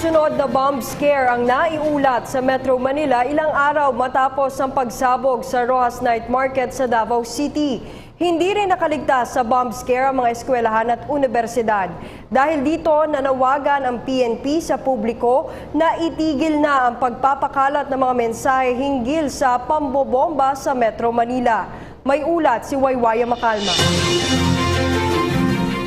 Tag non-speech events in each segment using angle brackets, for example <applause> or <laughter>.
Sunod-sunod na bomb scare ang naiulat sa Metro Manila ilang araw matapos ang pagsabog sa Rojas Night Market sa Davao City. Hindi rin nakaligtas sa bomb scare ang mga eskwelahan at universidad. Dahil dito, nanawagan ang PNP sa publiko na itigil na ang pagpapakalat ng mga mensahe hinggil sa pambobomba sa Metro Manila. May ulat si Waywaya Makalma.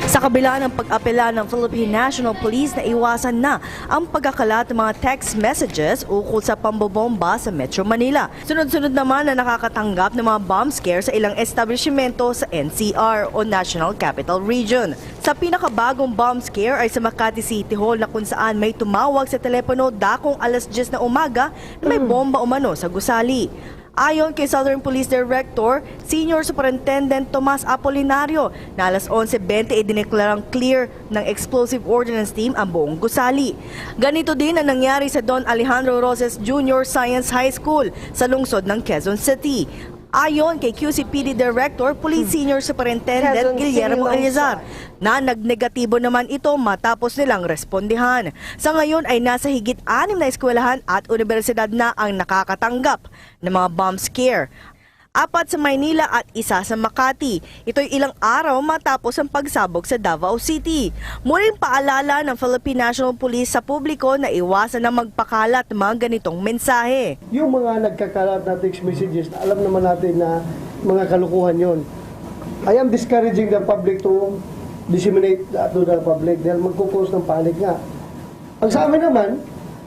Sa kabila ng pag-apela ng Philippine National Police na iwasan na ang pagkakalat ng mga text messages ukol sa pambobomba sa Metro Manila. Sunod-sunod naman na nakakatanggap ng mga bomb scare sa ilang establishmento sa NCR o National Capital Region. Sa pinakabagong bomb scare ay sa Makati City Hall na kung saan may tumawag sa telepono dakong alas 10 na umaga na may bomba umano sa gusali. Ayon kay Southern Police Director, Senior Superintendent Tomas Apolinario, na alas 11.20 ay dineklarang clear ng Explosive Ordnance Team ang buong gusali. Ganito din ang nangyari sa Don Alejandro Roses Junior Science High School sa lungsod ng Quezon City. Ayon kay QCPD Director, Police Senior Superintendent Guillermo. Elizar, na nagnegatibo naman ito matapos nilang respondihan. Sa ngayon ay nasa higit anim na eskwelahan at universidad na ang nakakatanggap ng mga bomb scare. Apat sa Maynila at isa sa Makati. Ito'y ilang araw matapos ang pagsabog sa Davao City. Muling paalala ng Philippine National Police sa publiko na iwasan na magpakalat mga ganitong mensahe. Yung mga nagkakalat na text messages, alam naman natin na mga kalukuhan yon. I am discouraging the public to disseminate to the public dahil magkukos ng panic nga. Ang sa amin naman,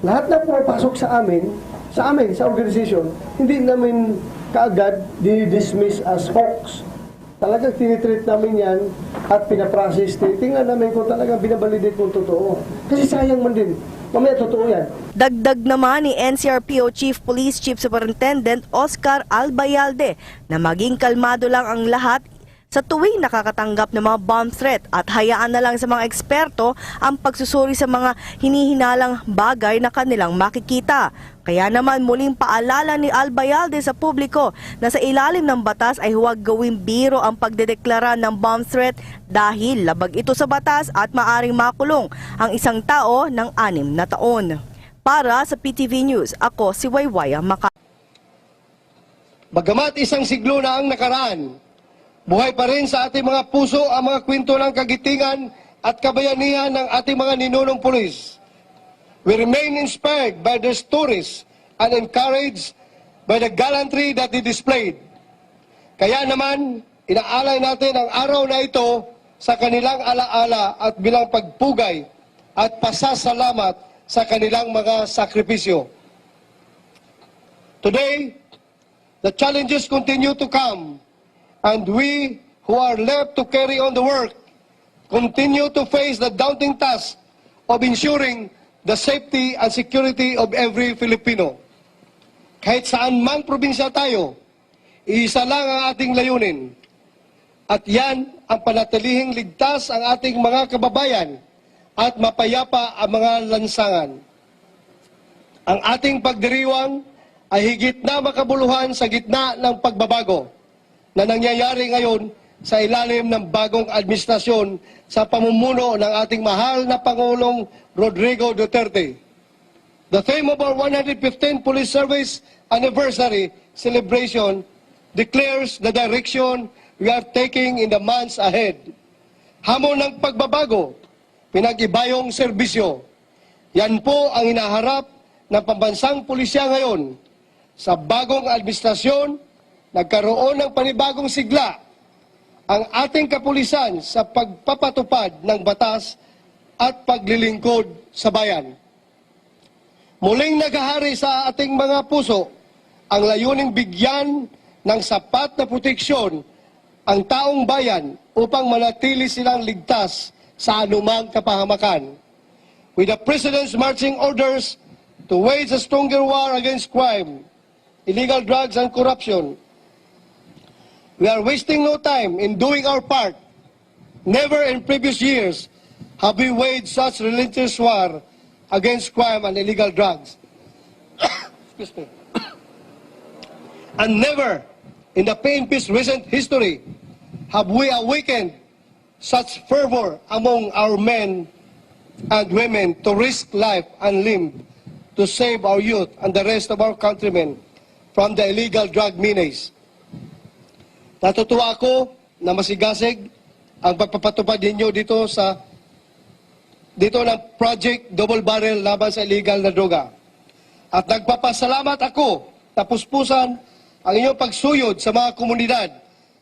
lahat na pumapasok sa amin, sa amin, sa organization, hindi namin kaagad dinidismiss as hoax. Talagang tinitreat namin yan at pinaprocess. Tingnan namin kung talagang binabalidate kung totoo. Kasi sayang man din. Mamaya totoo yan. Dagdag naman ni NCRPO Chief Police Chief Superintendent Oscar Albayalde na maging kalmado lang ang lahat sa tuwing nakakatanggap ng mga bomb threat at hayaan na lang sa mga eksperto ang pagsusuri sa mga hinihinalang bagay na kanilang makikita. Kaya naman muling paalala ni Albayalde sa publiko na sa ilalim ng batas ay huwag gawing biro ang pagdedeklara ng bomb threat dahil labag ito sa batas at maaring makulong ang isang tao ng anim na taon. Para sa PTV News, ako si Waywaya Maka. Bagamat isang siglo na ang nakaraan, buhay pa rin sa ating mga puso ang mga kwento ng kagitingan at kabayanihan ng ating mga ninunong pulis. We remain inspired by their stories and encouraged by the gallantry that they displayed. Kaya naman, inaalay natin ang araw na ito sa kanilang alaala at bilang pagpugay at pasasalamat sa kanilang mga sakripisyo. Today, the challenges continue to come, and we who are left to carry on the work continue to face the daunting task of ensuring the safety and security of every Filipino. Kahit saan mang probinsya tayo, isa lang ang ating layunin. At yan ang panatilihing ligtas ang ating mga kababayan at mapayapa ang mga lansangan. Ang ating pagdiriwang ay higit na makabuluhan sa gitna ng pagbabago na nangyayari ngayon sa ilalim ng bagong administrasyon sa pamumuno ng ating mahal na Pangulong Rodrigo Duterte. The theme of our 115th Police Service Anniversary celebration declares the direction we are taking in the months ahead. Hamon ng pagbabago, pinag-ibayong serbisyo. Yan po ang inaharap ng pambansang pulisya ngayon. Sa bagong administrasyon, nagkaroon ng panibagong sigla ang ating kapulisan sa pagpapatupad ng batas at paglilingkod sa bayan. Muling naghahari sa ating mga puso ang layuning bigyan ng sapat na proteksyon ang taong bayan upang manatili silang ligtas sa anumang kapahamakan. With the President's marching orders to wage a stronger war against crime, illegal drugs and corruption, we are wasting no time in doing our part. Never in previous years have we waged such relentless war against crime and illegal drugs. <coughs> Excuse me. <coughs> And never in the PNP's recent history have we awakened such fervor among our men and women to risk life and limb to save our youth and the rest of our countrymen from the illegal drug menace. Natutuwa ako na masigasig ang pagpapatupad ninyo dito sa dito ng Project Double Barrel laban sa illegal na droga. At nagpapasalamat ako na puspusan ang inyong pagsuyod sa mga komunidad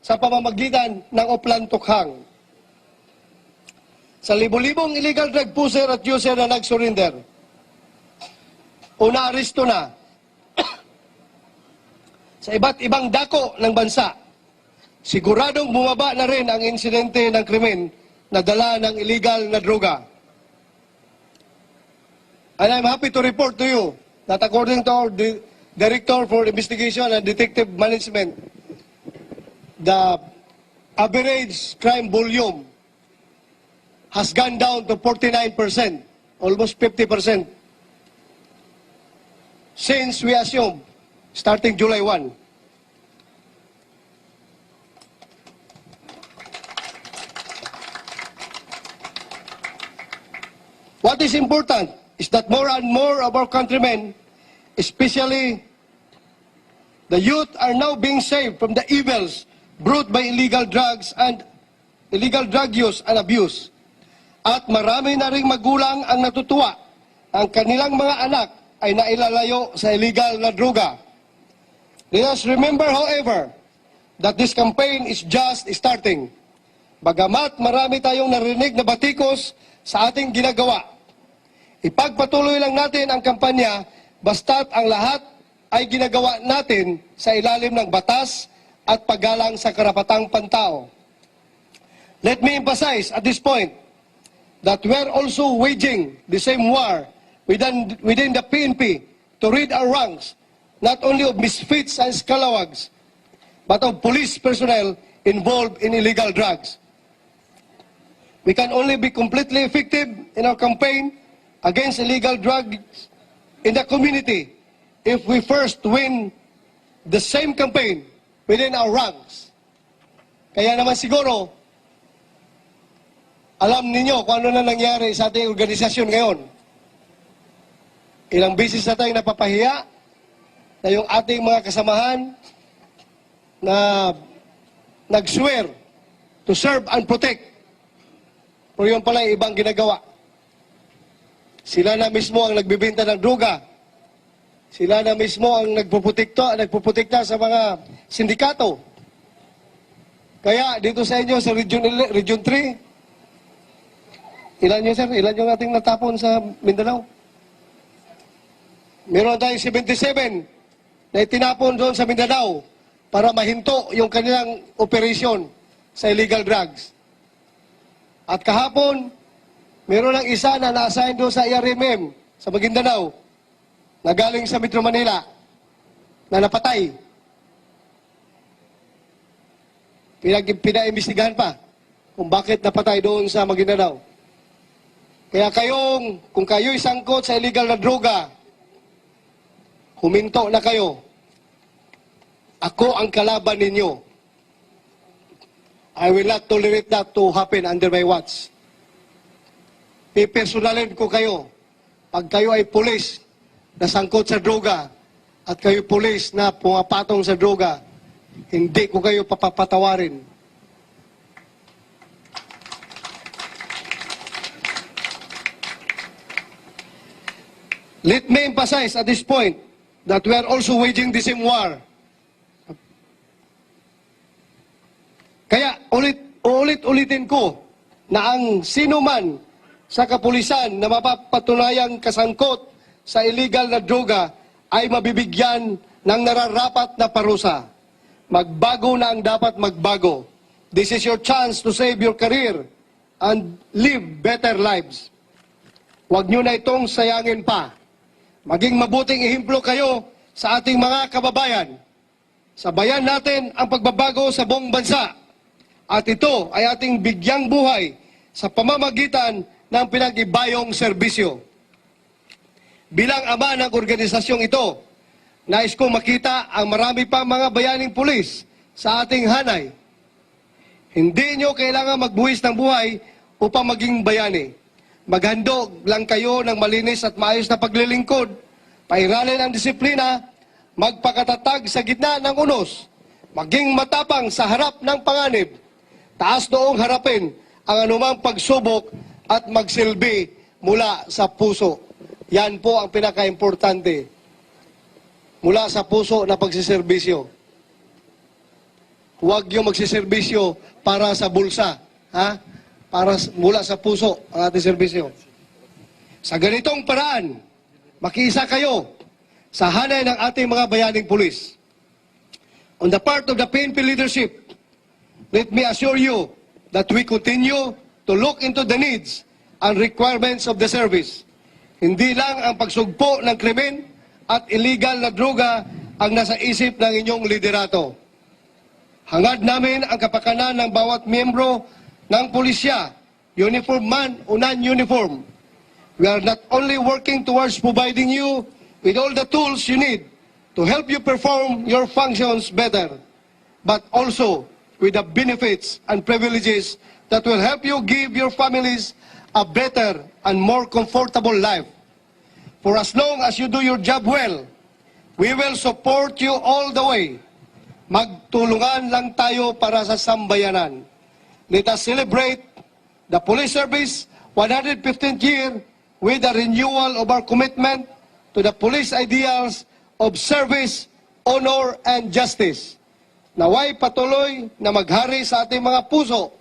sa pamamagitan ng Oplan Tukhang. Sa libo-libong illegal drug pusher at user na nag-surrender, una aresto na <clears throat> sa iba't ibang dako ng bansa, siguradong bumaba na rin ang insidente ng krimen na dala ng illegal na droga. And I'm happy to report to you that according to our di- Director for Investigation and Detective Management, the average crime volume has gone down to 49%, almost 50%, since we assume, starting July 1. What is important is that more and more of our countrymen, especially the youth, are now being saved from the evils brought by illegal drugs and illegal drug use and abuse. At marami na ring magulang ang natutuwa ang kanilang mga anak ay nailalayo sa illegal na droga. Let us remember, however, that this campaign is just starting. Bagamat marami tayong narinig na batikos sa ating ginagawa, ipagpatuloy lang natin ang kampanya basta't ang lahat ay ginagawa natin sa ilalim ng batas at paggalang sa karapatang pantao. Let me emphasize at this point that we're also waging the same war within, within the PNP to rid our ranks not only of misfits and scalawags, but of police personnel involved in illegal drugs. We can only be completely effective in our campaign against illegal drugs in the community if we first win the same campaign within our ranks. Kaya naman siguro, alam ninyo kung ano na nangyari sa ating organisasyon ngayon. Ilang bisis na tayong napapahiya na yung ating mga kasamahan na nag-swear to serve and protect. Pero yun pala ibang ginagawa. Sila na mismo ang nagbibenta ng droga. Sila na mismo ang nagpuputikta, nagpuputikta sa mga sindikato. Kaya dito sa inyo sa Region, Region 3, ilan nyo sir? Ilan yung ating natapon sa Mindanao? Meron tayong 77 na itinapon doon sa Mindanao para mahinto yung kanilang operasyon sa illegal drugs. At kahapon, meron ng isa na na-assign doon sa IRMM sa Maguindanao na galing sa Metro Manila na napatay. Pinag pinaimbestigahan pa kung bakit napatay doon sa Maguindanao. Kaya kayong, kung kayo'y sangkot sa illegal na droga, huminto na kayo. Ako ang kalaban ninyo. I will not tolerate that to happen under my watch. Pipersonalin ko kayo. Pag kayo ay pulis na sangkot sa droga at kayo pulis na pumapatong sa droga, hindi ko kayo papapatawarin. Let me emphasize at this point that we are also waging the same war. Kaya ulit ulit-ulitin ko na ang sino man sa kapulisan na mapapatunayang kasangkot sa illegal na droga ay mabibigyan ng nararapat na parusa. Magbago na ang dapat magbago. This is your chance to save your career and live better lives. Huwag nyo na itong sayangin pa. Maging mabuting ihimplo kayo sa ating mga kababayan. Sabayan natin ang pagbabago sa buong bansa. At ito ay ating bigyang buhay sa pamamagitan ng pinag-ibayong serbisyo. Bilang ama ng organisasyong ito, nais kong makita ang marami pa mga bayaning pulis sa ating hanay. Hindi nyo kailangan magbuwis ng buhay upang maging bayani. maghandog lang kayo ng malinis at maayos na paglilingkod, pairalin ang disiplina, magpakatatag sa gitna ng unos, maging matapang sa harap ng panganib, taas noong harapin ang anumang pagsubok at magsilbi mula sa puso. Yan po ang pinaka-importante. Mula sa puso na pagsiservisyo. Huwag yung magsiservisyo para sa bulsa. Ha? Para mula sa puso ang ating serbisyo. Sa ganitong paraan, makiisa kayo sa hanay ng ating mga bayaning pulis. On the part of the PNP leadership, let me assure you that we continue to look into the needs and requirements of the service. Hindi lang ang pagsugpo ng krimen at illegal na droga ang nasa isip ng inyong liderato. Hangad namin ang kapakanan ng bawat miyembro ng pulisya, uniform man o non-uniform. We are not only working towards providing you with all the tools you need to help you perform your functions better, but also with the benefits and privileges that will help you give your families a better and more comfortable life. For as long as you do your job well, we will support you all the way. Magtulungan lang tayo para sa sambayanan. Let us celebrate the police service 115th year with a renewal of our commitment to the police ideals of service, honor, and justice. Naway patuloy na maghari sa ating mga puso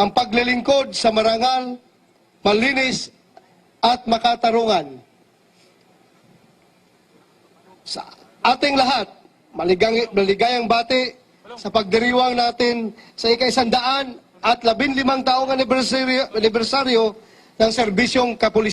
ang paglilingkod sa marangal, malinis, at makatarungan. Sa ating lahat, maligang, maligayang bati sa pagdiriwang natin sa ikaisandaan at labinlimang taong anibersaryo, anibersaryo ng serbisyong kapulisan.